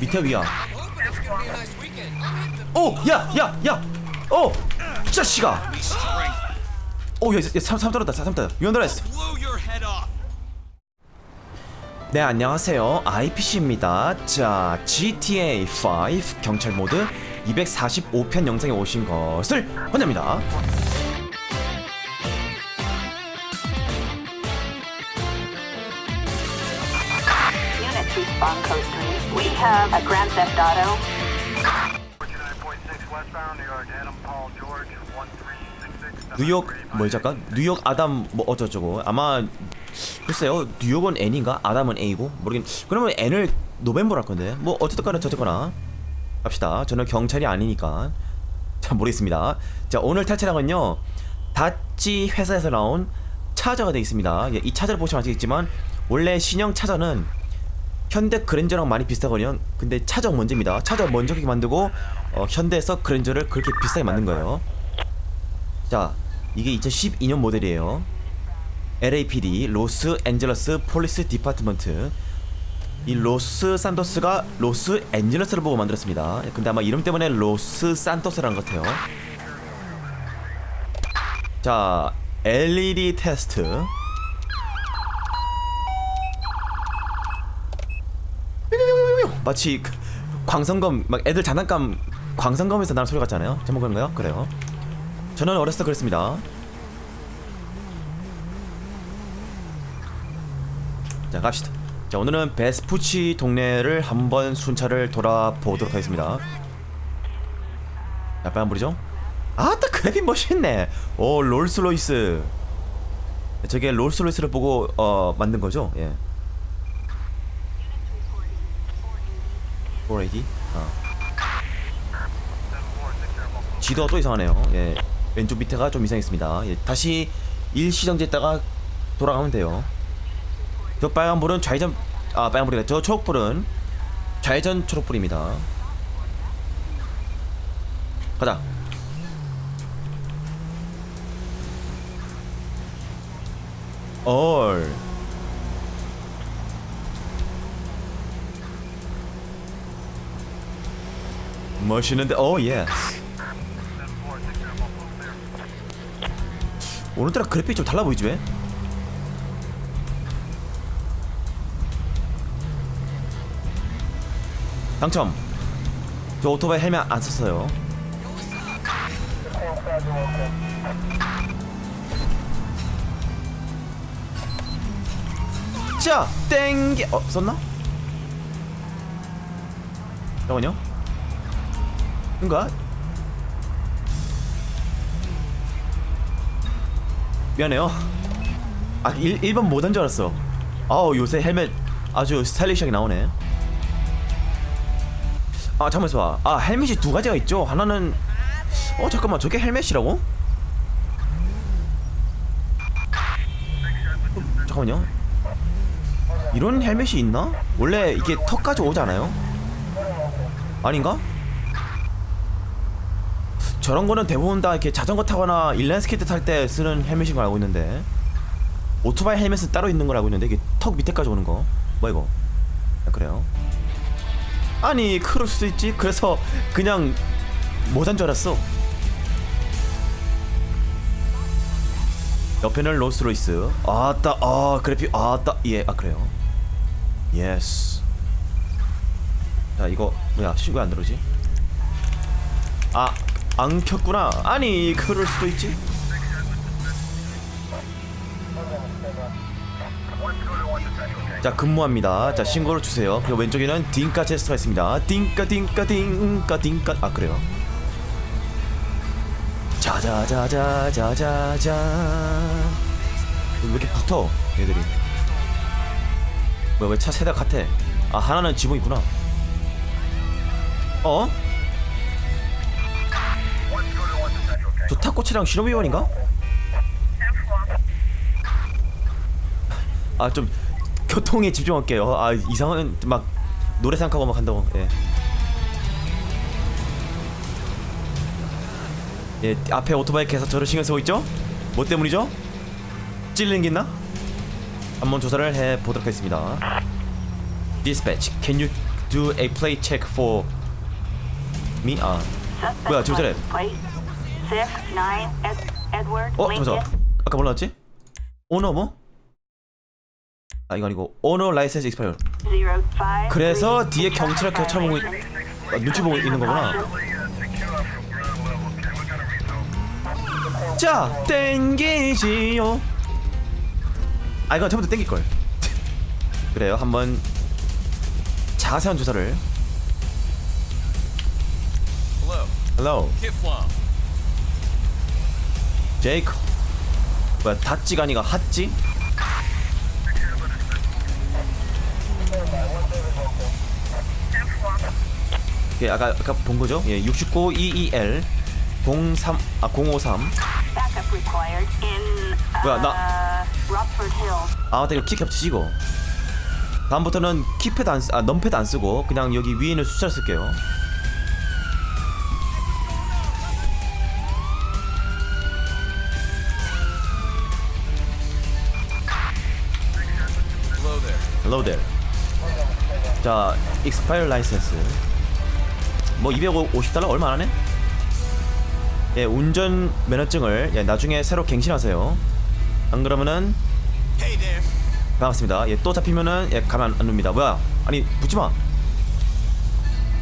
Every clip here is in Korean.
밑에 위야 오! 야! 야! 야! 오! 자식아! 오! 야, 야, 3, 3 떨었다 3 떨었다 위험들었어 네 안녕하세요 IPC입니다 자 GTA 5 경찰 모드 245편 영상에 오신 것을 환영합니다 We have a Grand Theft Auto. 49.6 westbound, New York, Adam Paul George, 1366. 뉴욕 뭐 잠깐? 뉴욕 아담 뭐 어쩌저쩌고 아마 글쎄요 뉴욕은 N인가? 아담은 A고? 모르겠 그러면 N을 노벤버로 할 건데. 뭐 어쨌거나 저쨌거나 갑시다. 저는 경찰이 아니니까. 자 모르겠습니다. 자 오늘 탈 차량은요 다찌 회사에서 나온 차저가 되어 있습니다. 예, 이 차저를 보시면 아시겠지만 원래 신형 차저는 현대 그랜저랑 많이 비슷하거든요 근데 차저 먼저입니다 차저 먼저 그렇게 만들고 어, 현대에서 그랜저를 그렇게 비싸게 만든 거예요 자, 이게 2012년 모델이에요. LAPD 로스 앤젤러스 폴리스 디파트먼트. 이 로스 산토스가 로스 앤젤러스를 보고 만들었습니다. 근데 아마 이름 때문에 로스 산토스라는 것 같아요. 자, LED 테스트. 마치 그 광선검 막 애들 장난감 광선검에서 나는 소리 같잖아요. 제목 그런가요? 그래요. 저는 어렸을 때 그랬습니다. 자 갑시다. 자 오늘은 베스푸치 동네를 한번 순찰을 돌아보도록 하겠습니다. 자 빨간 불이죠? 아따 그래픽 멋있네. 오 롤스로이스. 저게 롤스로이스를 보고 어 만든 거죠? 예. 480? 어. 지도가 또 이상하네요. 예. 왼쪽 밑에가 좀 이상했습니다. 예. 다시 일시정지 했다가 돌아가면 돼요. 저 빨간불은 좌회전 아 빨간불이다. 저 초록불은 좌회전 초록불입니다. 가자. 얼. 멋있는데 오 예스. 오늘따라 그래픽 좀 달라 보이지 왜? 당첨. 저 오토바이 헬멧 안 썼어요. 자, 땡기. 어, 썼나? 잠깐만요. 인가? 미안해요. 아, 1, 1번 못한 줄 알았어. 아우, 요새 헬멧 아주 스타일리시하게 나오네. 아, 잠깐만 있어봐. 아, 헬멧이 두 가지가 있죠. 하나는 어, 잠깐만. 저게 헬멧이라고? 어, 잠깐만요. 이런 헬멧이 있나? 원래 이게 턱까지 오지 않아요? 아닌가? 저런 거는 대부분 다 이렇게 자전거 타거나 인라인 스케이트 탈 때 쓰는 헬멧인 걸 알고 있는데 오토바이 헬멧은 따로 있는 걸 알고 있는데 이게 턱 밑에까지 오는 거? 뭐야 이거? 아, 그래요? 아니 그럴 수도 있지. 그래서 그냥 못한 줄 알았어. 옆에는 롤스로이스. 아따 아 그래픽 아따 예 아 그래요. 예스. 자 이거 뭐야 신고 안 들어오지? 아 안 켰구나. 아니 그럴 수도 있지. 자 근무합니다. 자 신고를 주세요. 그리고 왼쪽에는 딩까 제스터가 있습니다. 딩까 딩까 딩까 딩까 아 그래요. 자자자자자자자. 왜 이렇게 붙어 얘들이? 뭐야 왜 차 세대 같아? 아 하나는 지붕 있구나. 어? 저 탁꼬치랑 신호위원인가? 아 좀 교통에 집중할게요. 아 이상한 막 노래 생각하고 막 한다고. 예. 예 앞에 오토바이 계속 저를 신경 쓰고 있죠? 뭐 때문이죠? 찔리는 게 있나? 한번 조사를 해 보도록 하겠습니다. Dispatch, can you do a play check for me? 아, 뭐야, 전에. 어. 잠깐만. 아까 뭐라 했지? 오너 뭐? 아, 이거 아니고 오너 라이센스 익스파이어. 05, 그래서 뒤에 traffic 쳐보고. 아, 눈치 보고 있는 거구나. 자, 땡기지요. 아, 이건 처음부터 땡길 걸. 그래요. 한번 자세한 조사를. Hello, Hello. 제이크. 뭐야, 닷지가 아니가 핫지? 예, 아까 아까 본 거죠? 예, 69 EEL 03 아 053. Backup required in 뭐야, uh, 나- Hills. 아, 맞다 이거 키 이거. 다음부터는 키패드 안, 쓰, 아 넘패드 안 쓰고 그냥 여기 위에 있는 숫자를 쓸게요. Hello there. 자, expire license. 뭐 250달러 얼마 안 하네? 예, 운전 면허증을 예, 나중에 새로 갱신하세요. 안 그러면은 Hey there. 반갑습니다. 예, 또 잡히면은 예, 가만 안 둡니다. 뭐야? 아니 붙지 마.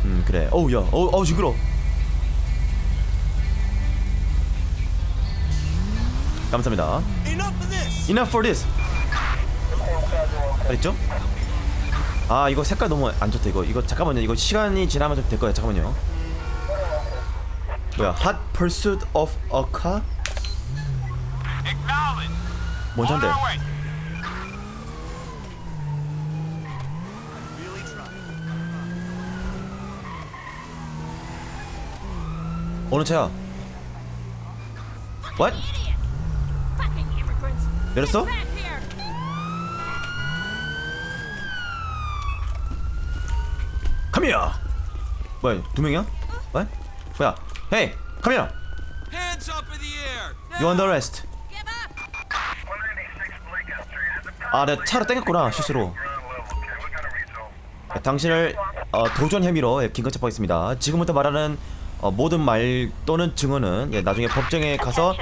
음 그래. 어우 야, 어우 어우 징그러. 감사합니다. Enough for this. 잘했죠? 아 이거 색깔 너무 안 좋다 이거 이거 잠깐만요 이거 시간이 지나면 좀 될 거야 잠깐만요 뭐야 Hot Pursuit of a Car? Acknowledge. 뭔 차인데? On our way. Really try. 어느 차야? What? 내렸어? Here. 뭐야 두 명이야? What? 뭐야? Come here. Hands up in the air. You under arrest. Give up! 196 Lincoln Street has a 아, 내가 차를 땡겼구나 실수로. 네, 당신을 어, 도전 혐의로 예, 긴급 체포하겠습니다. 지금부터 말하는 어, 모든 말 또는 증언은 예, 나중에 법정에 가서.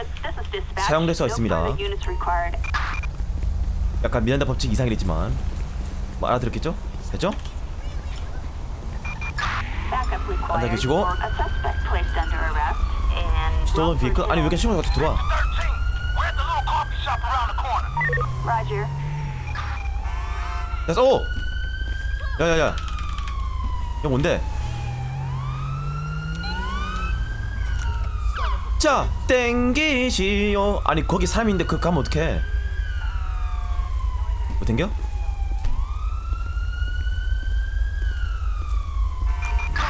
사용될 수 있습니다. 약간 미란다 법칙 이상이랬지만 뭐 알아들었겠죠? 됐죠? 스토len Rockford 비크 아니 왜 이렇게. 신호가 들어와? 13. We're at the little coffee shop around the corner. Roger. 됐어. 오. 야야야. 야 뭔데? 자 땡기시오. 아니 거기 사람인데 그 가면 어떡해? 뭐 땡겨?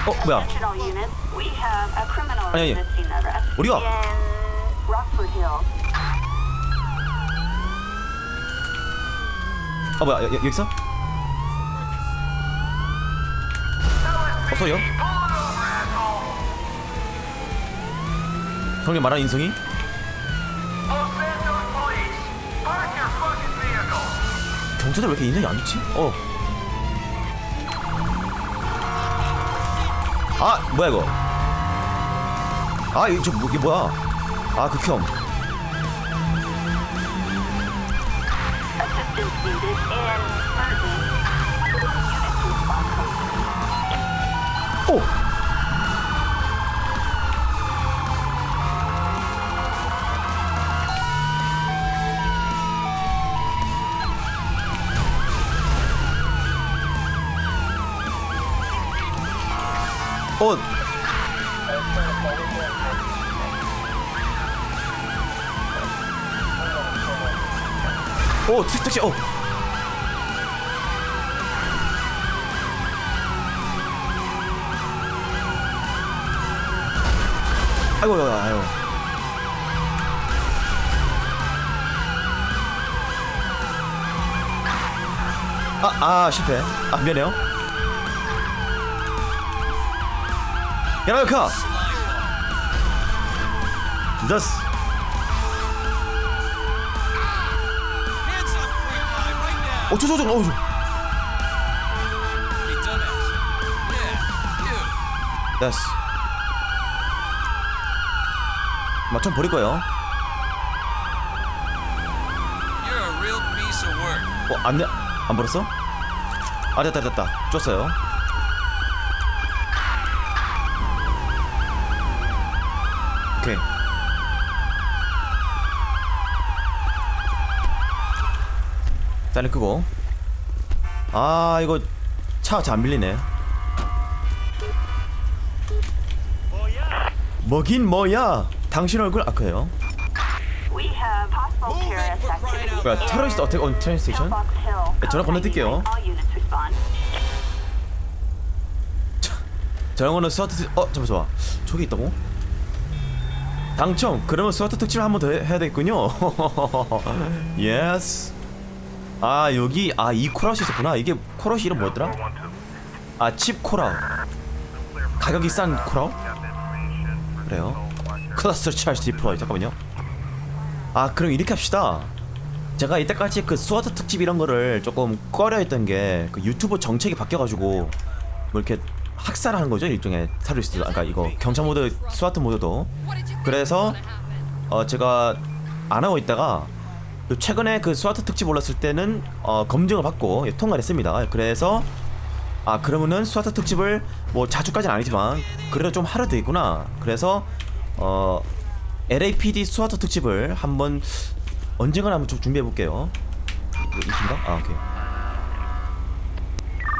어 뭐야? 아니, 아니. Hills. 아 뭐야 여, 여, 여기 있어? 없어요? 형님 말하는 인성이? 경찰들 왜 이렇게 인성이 안 좋지? 어. 아 뭐야 이거? 아 이거 저 뭐- 이게 뭐야? 아 극혐. 오, 택시, 어. 아이고, 아이고. 아, 아, 실패. 아, 미안해요. Thus Hands 어, 저, 저, 저, 어, 저. 됐어 막좀 버릴 거예요. 어? 안, 돼- 안 버렸어? 아 됐다 됐다 줬어요 오케이 짠을 끄고 아 이거 차잘안 밀리네. 뭐긴 뭐야? 당신 얼굴 아 그래요? 뭐야 테러리스트 어택 온 트레인 스테이션? 네, 전화 건너뛸게요. 거는 스와트 특... 어 좋아. 저기 있다고? 당첨! 그러면 스와트 특집을 한번 더 해야 되겠군요. 예스 아 여기 아 이 코라시 있었구나. 이게 코라시 이름 뭐였더라? 아 칩 코라 가격이 싼 코라? 그래요? 클러스터 차지 디플로이 잠깐만요. 아 그럼 이렇게 합시다. 제가 이때까지 그 스와트 특집 이런 거를 조금 꺼려 했던 게 그 유튜브 정책이 바뀌어가지고 뭐 이렇게 학살하는 거죠 일종의 테러리스트 아까 이거 경찰 모드 스와트 모드도. 그래서 어 제가 안 하고 있다가 그 최근에 그 스와트 특집 올랐을 때는 어 검증을 받고 예, 통과를 했습니다. 그래서 아 그러면은 스와트 특집을 뭐 자주까지는 아니지만 그래도 좀 하루 되겠구나. 그래서 어 LAPD 스와트 특집을 한번 언젠가 한번 좀 준비해 볼게요. 이긴가? 아 오케이.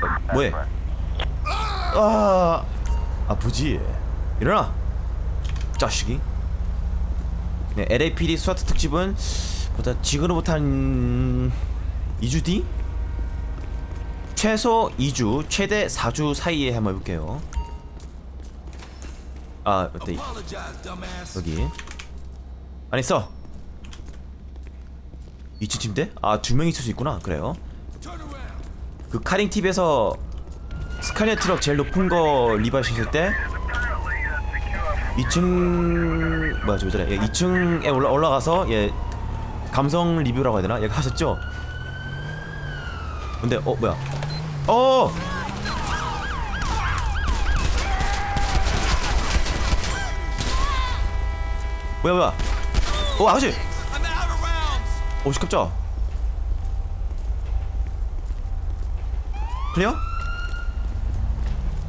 어, 뭐해? 아 아프지? 일어나. 자식이. 네 LAPD 스와트 특집은 보다 지금으로부터 한 2주 뒤? 최소 2주 최대 4주 사이에 한번 해볼게요 아 어때. 여기 아니 있어 2층 침대? 아 두 명 있을 수 있구나 그래요. 그 카링 TV에서 스카이넷 트럭 제일 높은 거 리뷰하셨을 때 2층 뭐야 저 전에 예, 2층에 올라 올라가서 예 감성 리뷰라고 해야 되나? 예 하셨죠? 근데 어 뭐야? 어! 뭐야 뭐야? 어 rounds. 오 시끄럽죠? 클리어?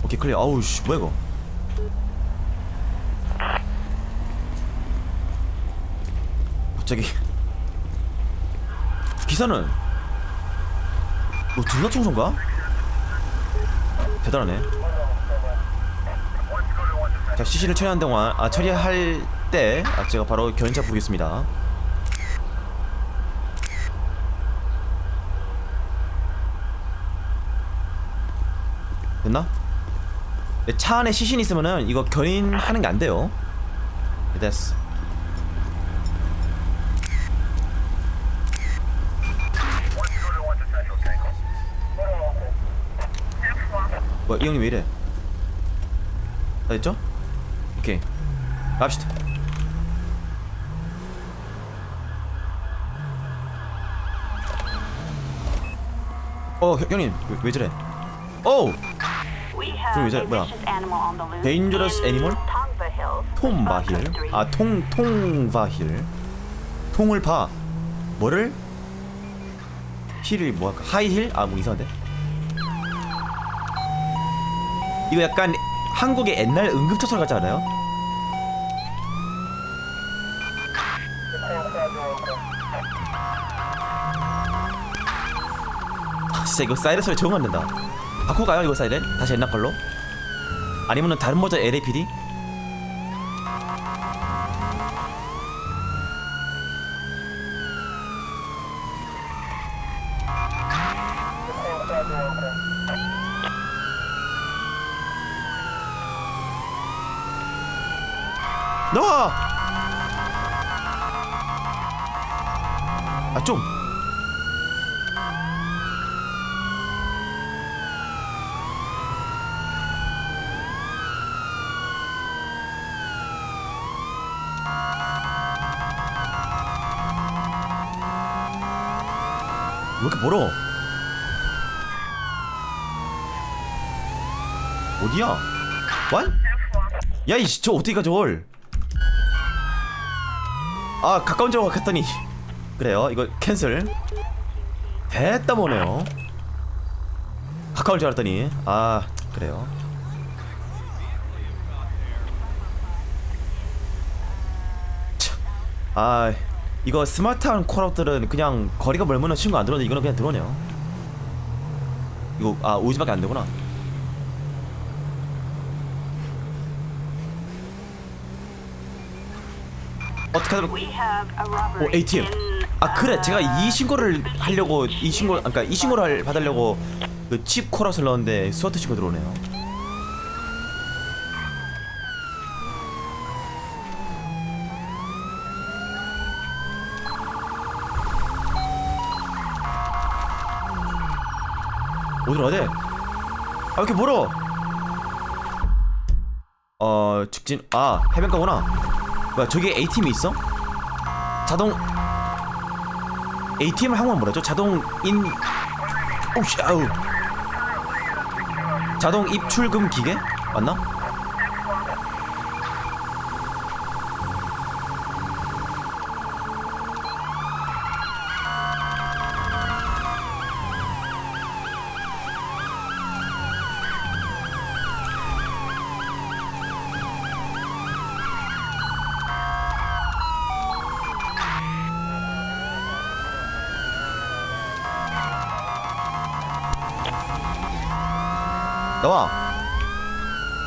오케이 클리어 아우 씨 뭐야 이거 갑자기 기사는 뭐 둘다 청소인가? 대단하네 자 CC를 처리하는 동안 아 처리할 때 아, 제가 바로 견인차 부르겠습니다 됐나? 네, 차 안에 시신 있으면은 이거 견인하는 게 안 돼요. 네, 됐어. 뭐야 이 형님 왜 이래? 다 됐죠? 오케이 갑시다. 어 형- 형님 왜, 왜 저래? 오 We 그럼 이제 뭐야? Dangerous animal? 톰바힐. 아 통 통바힐 통을 봐 뭐를 힐을 뭐 할까 하이힐 아 뭐 이상한데 이거 약간 한국의 옛날 응급처설 같지 않아요? 아 진짜 이거 사이렌 소리 적응 안 된다. 바꾸고 가요 이거 사이렌? 다시 옛날 걸로? 아니면은 다른 버전 LAPD 나와! 아 좀! 왜 이렇게 멀어? 어디야? 원? 야이씨 저 어떻게 가 저걸 아 가까운 쪽으로 갔더니. 그래요. 이거 캔슬. 됐다 보네요. 가까울 줄 알았더니. 아 그래요. 참, 아 이거 스마트한 콜업들은 그냥 거리가 멀면 친구 안 들어오는데 이거는 그냥 들어오네요. 이거 아 오지밖에 안 되구나 어떻게 하면 오 ATM 아 그래 제가 uh, 이 신고를 하려고 이 신고 그러니까 이 신고를 받으려고 그칩 코러스를 넣었는데 스와트 친구 들어오네요 어디로 가야 돼? 아왜 이렇게 멀어? 어 직진 아 해변가구나 뭐야 저기 ATM이 있어? 자동 ATM을 한국말 뭐라죠? 자동 인 오씨 아우 자동 입출금 기계 맞나?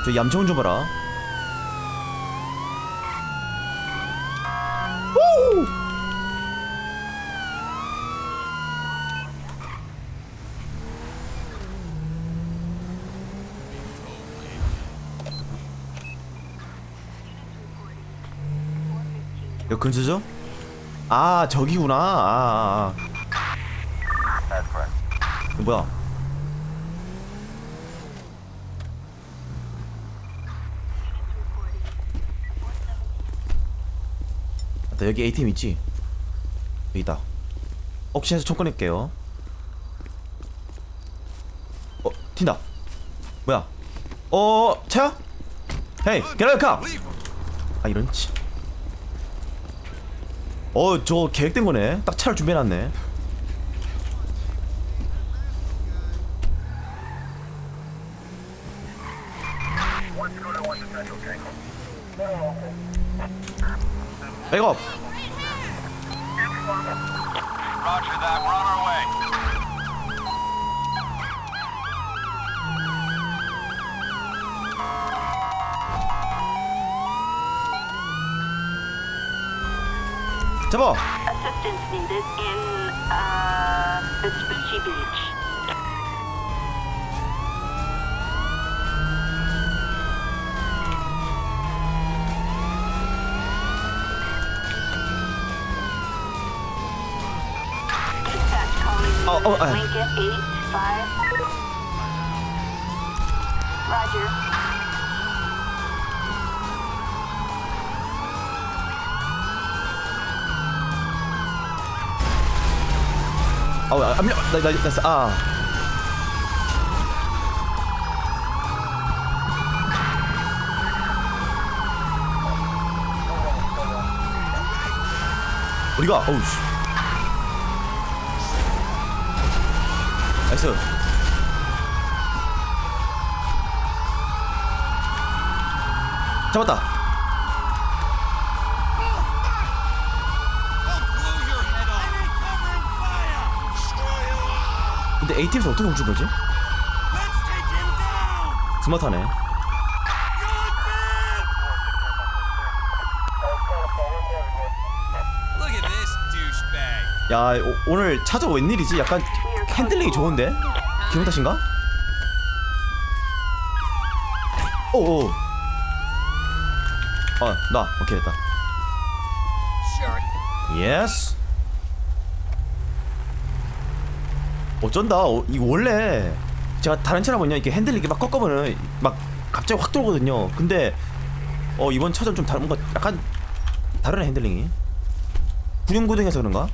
저 얌청 좀 봐라 오! 여기 근처죠? 아 저기구나 아, 아, 아. 뭐야 맞다 여기 ATM 있지? 여기 있다 혹시 해서 총 꺼낼게요 어 튄다 뭐야 어 차야? 헤이 car 아 이런 치 어, 저 계획된 거네. 딱 차를 준비해놨네. Wake up. Roger that. We're on our way. Assistance needed in uh, Vespucci Beach. Oh, oh, uh. Lincoln 85. Roger. 아우, 아, 압력. 나, 나, 나, 아. 어디가? 어우 씨. 나이스. 잡았다. 근데 ATM에서 어떻게 멈춘 거지? 스마트하네. 야 오, 오늘 차저 웬일이지? 약간 핸들링이 좋은데? 기분 탓인가? 오오 어나 오케이 됐다. 예스 어쩐다 어, 이거 원래 제가 다른 보면 이렇게 핸들 이렇게 막 꺾어보면 막 갑자기 확 돌거든요 근데 어 이번 차전 좀 다른 뭔가 약간 다르네 핸들링이 후륜구동해서 그런가?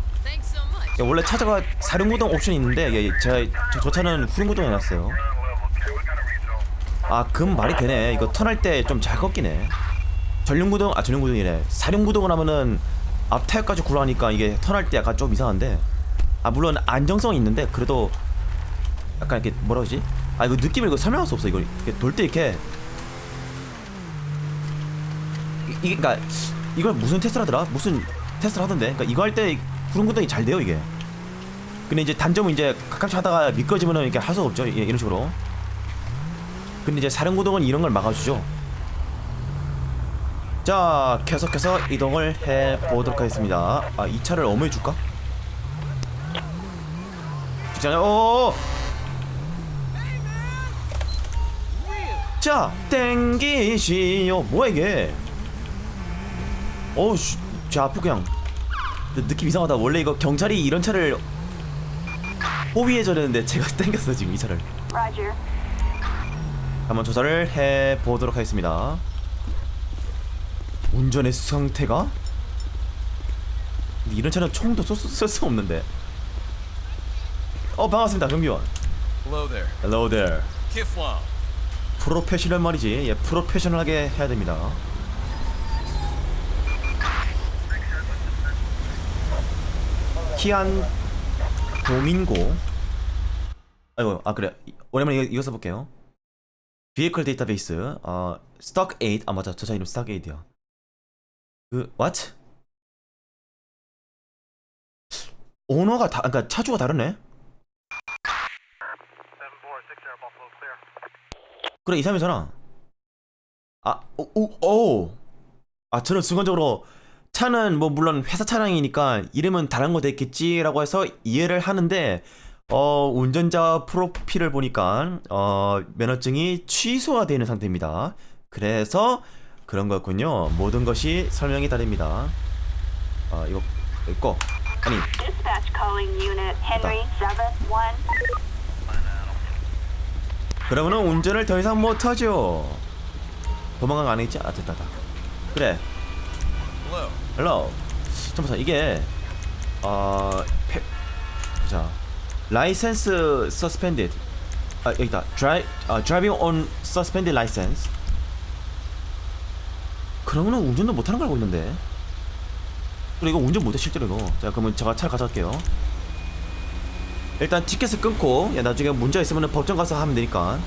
야, 원래 차저가 사륜구동 옵션이 있는데 예, 제가 저, 저 차는 후륜구동 해놨어요. 아 금 말이 되네. 이거 턴할 때 좀 잘 꺾이네. 전륜구동 아 전륜구동이래. 사륜구동을 하면은 앞 타이어까지 굴러가니까 이게 턴할 때 약간 좀 이상한데. 아 물론 안정성이 있는데 그래도 약간 이렇게 뭐라 그러지? 아 이거 느낌을 이거 설명할 수 없어 이거 돌 때 이렇게. 이- 이게 그니까 이걸 무슨 테스트를 하더라? 무슨 테스트를 하던데? 그니까 이거 할 때 구름구동이 잘 돼요 이게. 근데 이제 단점은 이제 가끔씩 하다가 미끄러지면은 이렇게 할수 없죠 이- 이런 식으로. 근데 이제 사령구동은 이런 걸 막아주죠. 자 계속해서 이동을 해 보도록 하겠습니다. 아 이 차를 어머해 줄까? 직장에 오자 땡기시오. 뭐야 이게? 어우 씨, 제 앞에 그냥 느- 느낌 이상하다 원래 이거 경찰이 이런 차를 호위해 저랬는데 제가 땡겼어 지금 이 차를 Roger. 한번 조사를 해 보도록 하겠습니다. 운전의 상태가? 근데 이런 차는 총도 쏠수 없는데. 어 반갑습니다 경비원. Hello there. Hello there. Kiflam. 프로페셔널 말이지. 예, 프로페셔널하게 해야 됩니다. 키안 도민고. 아이고, 아 그래. 이- 오랜만에 이거, 이거 써볼게요. 비에이클 데이터베이스. 어, 8. 아 맞아. 저차 이름 스톡 8이야. 그 what? 오너가 다, 그러니까 차주가 다르네. 7460 Buffalo clear. 그래 이삼이잖아. 아, 오, 오, 오. 아 저는 순간적으로 차는 뭐 물론 회사 차량이니까 이름은 다른 거 됐겠지라고 해서 이해를 하는데 어 운전자 프로필을 보니까 어 면허증이 취소가 되어 있는 상태입니다. 그래서 그런 거였군요. 모든 것이 설명이 다릅니다. 아 이거 이거 아니 Dispatch calling unit Henry 71. 그러면은 운전을 더 이상 못하죠. 도망간 거 아니겠지? 아 됐다, 됐다. 그래. Hello. 헬로. 잠깐만 이게 어 페... 자 라이센스 서스펜디드. 아 여기 있다. 드라이 아 드라이빙 온 서스펜디드 라이센스. 그러면은 운전도 못하는 걸 알고 있는데. 그래 이거 운전 못해 실제로 이거. 자 그러면 제가 차를 가져갈게요. 일단 티켓을 끊고 야 나중에 문제 있으면은 법정 가서 하면 되니까.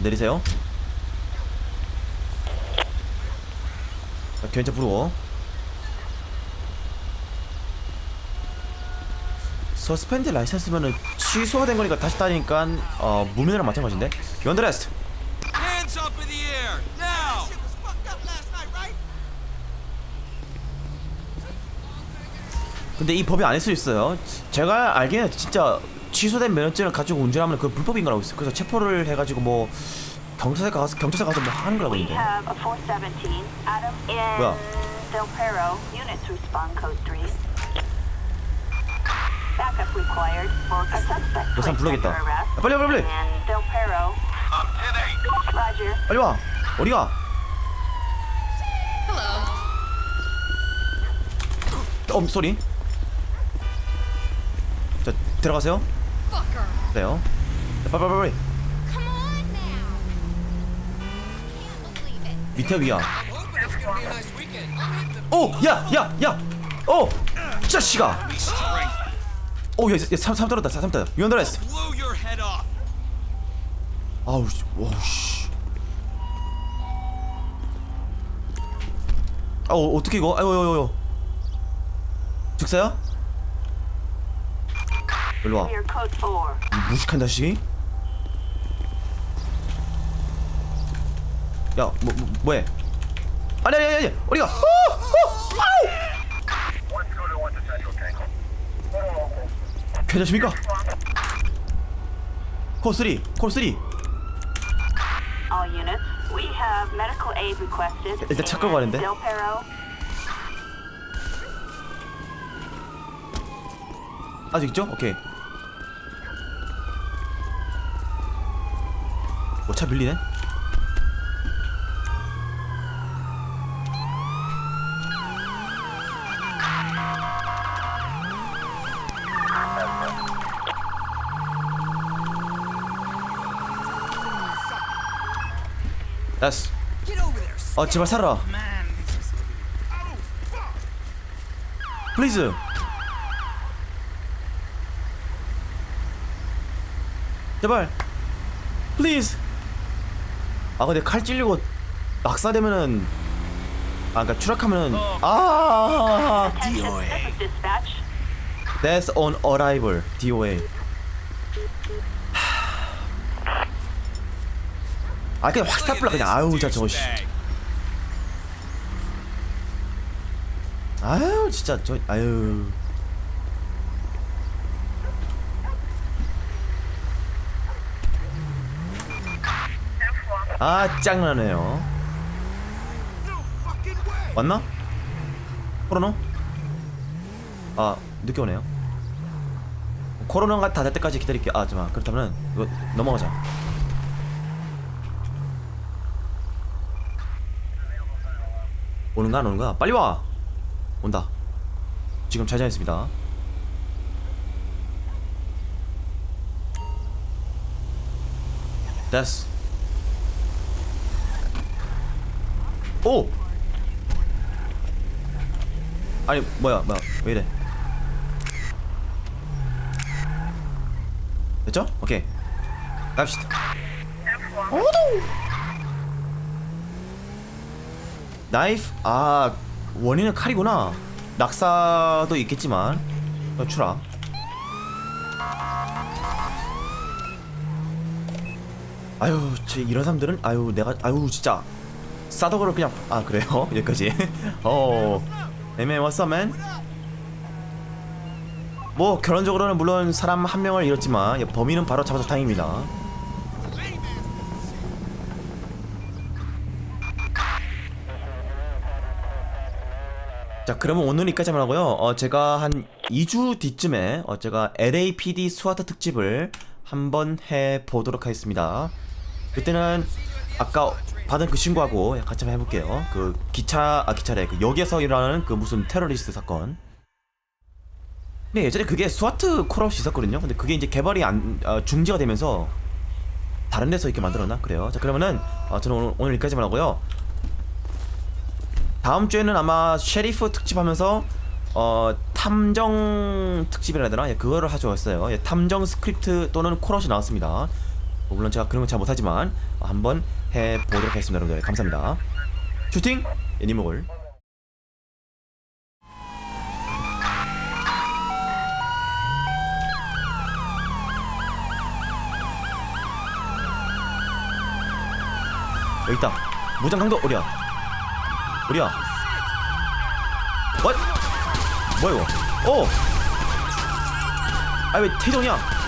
자, 내리세요. 자, 견차 부르고. 서스펜드 라이센스면은 취소가 된 거니까 다시 따니까 어 무면허랑 마찬가지인데. 연드레스트. Now. 근데 이 법이 아닐 수 있어요. 제가 알기에는 진짜 취소된 면허증을 가지고 운전하면 그 불법인 거라고 있어요. 그래서 체포를 해가지고 뭐 경찰서 가서 경찰서 가서 뭐 하는 거라고 있는데. have a 417 Adam in 뭐야? Del Perro. Units respond code 3. Backup required for a suspect. placed 불러겠다. 야, 빨리 와, 빨리 빨리. In Del Perro. Up 10 Roger. 빨리 와. 어디 가? 어, 쏘리. 자, 들어가세요. 그래요. 자, 빨리 빨리 빨리. 밑에 위야. 오, 야, 야, 야. 어, 자식아. 오, 야, 야, 삼, 삼 떨었다, 삼 떨었다. head off. 아우, 씨, 와우, 씨. 아, 어, 어떻게 이거? 아유, 아유, 아유. 즉사야? 일로 와. Clear code 4. 이 무식한 자식이? 야, 뭐, 뭐, 뭐해? 아니, 아니, 아니, 어디가? 어, 어. 괜찮습니까? 콜 3, 콜 3. All units, we have medical aid requested. 일단 차 끌고 가는데? 아직 있죠? 오케이. 뭐 차 밀리네? 나스. 어 제발 살아 플리즈 제발. 플리즈 아 근데 칼 찔리고 낙사되면은 아 그니까 추락하면은 아! this is dispatch. Death on arrival DOA 아 그냥 확 스탑불라 그냥. 아유 진짜 저거 씨. 아유 진짜 저 아유 아 짱나네요. 왔나? 코로나? 아 늦게 오네요. 코로나가 다 될 때까지 기다릴게요. 아 잠깐 그렇다면 이거 넘어가자. 오는가 안 오는가? 빨리 와! 온다. 지금 좌전했습니다. 됐어 오! 아니 뭐야 뭐야 왜 이래? 됐죠? 오케이. 갑시다. 나이프 아 원인은 칼이구나. 낙사도 있겠지만. 어, 추락 아유 저 이런 사람들은 아유 내가 아유 진짜 싸덕으로 그냥 아 그래요? 여기까지. 어 애매 왔어맨 뭐 결론적으로는 물론 사람 한 명을 잃었지만 범인은 바로 잡아서 다행입니다. 자 그러면 오늘 여기까지만 하고요. 어 제가 한 2주 뒤쯤에 어 제가 LAPD 스와트 특집을 한번 해보도록 하겠습니다. 그때는 아까 받은 그 친구하고 같이 한번 해볼게요. 그 기차 아 기차래. 그 역에서 일어나는 그 무슨 테러리스트 사건. 근데 예전에 그게 스와트 콜아웃이 있었거든요. 근데 그게 이제 개발이 안 어, 중지가 되면서 다른 데서 이렇게 만들었나? 그래요. 자 그러면은 어, 저는 오늘, 오늘 여기까지만 하고요. 다음 주에는 아마 셰리프 특집하면서 어 탐정 특집이라 해야 되나? 예, 그거를 하죠 했어요. 예, 탐정 스크립트 또는 콜아웃이 나왔습니다. 뭐 물론 제가 그런 건 잘 못하지만 어, 한번 해보도록 하겠습니다, 여러분들. 감사합니다. 슈팅 애니멀. 여기 있다. 무장 강도 어디야? 어디야? What? 뭐야 이거? 어! 아왜 태정이야?